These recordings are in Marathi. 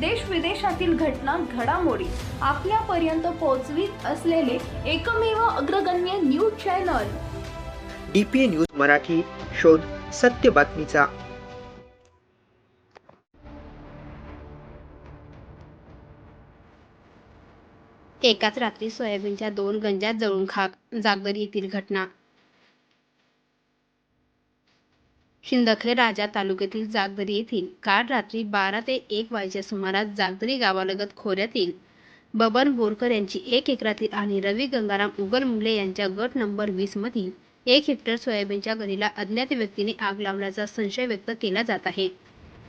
देश विदेशातील घटना घडामोडी आपल्यापर्यंत पोहोचवीत असलेले एकमेव अग्रगण्य news channel. D P A news Marathi शोध सत्य बातमीचा. एकाच रात्री सोयाबीनच्या दोन गंजात जळून खाक जागदरी येथील घटना. शिंदखेडा राजा तालुक्यातील जागदरी येथील काल रात्री बारा ते एक वाजेच्या सुमारास जागदरी गावालगत खोऱ्यातील बबन बोरकर यांची एक एकरातील आणि रवी गंगाराम उगल मुंगले यांच्या गट नंबर वीस मधील एक हेक्टर सोयाबीनच्या गरीला अज्ञात व्यक्तीने आग लावल्याचा संशय व्यक्त केला जात आहे.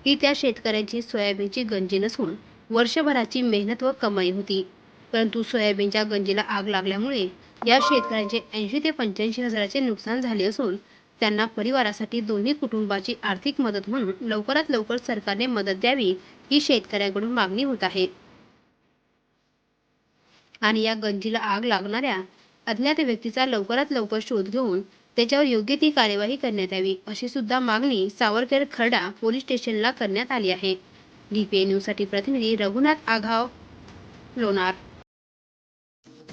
ही त्या शेतकऱ्यांची सोयाबीनची गंजी नसून वर्षभराची मेहनत व कमाई होती. परंतु सोयाबीनच्या गंजीला आग लागल्यामुळे या शेतकऱ्यांचे ऐंशी ते पंच्याऐंशी हजाराचे नुकसान झाले असून त्यांना परिवारासाठी दोन्ही कुटुंबाची आर्थिक मदत म्हणून लवकरात लवकर सरकारने मदत द्यावी ही शेतकऱ्यांकडून मागणी होत आहे. आणि या गंजीला आग लागणाऱ्या अज्ञात व्यक्तीचा लवकरात लवकर शोध घेऊन त्याच्यावर योग्य ती कार्यवाही करण्यात यावी अशी सुद्धा मागणी सावरकर खरडा पोलीस स्टेशनला करण्यात आली आहे. डीपीए न्यूजसाठी प्रतिनिधी रघुनाथ आघाव लोणार.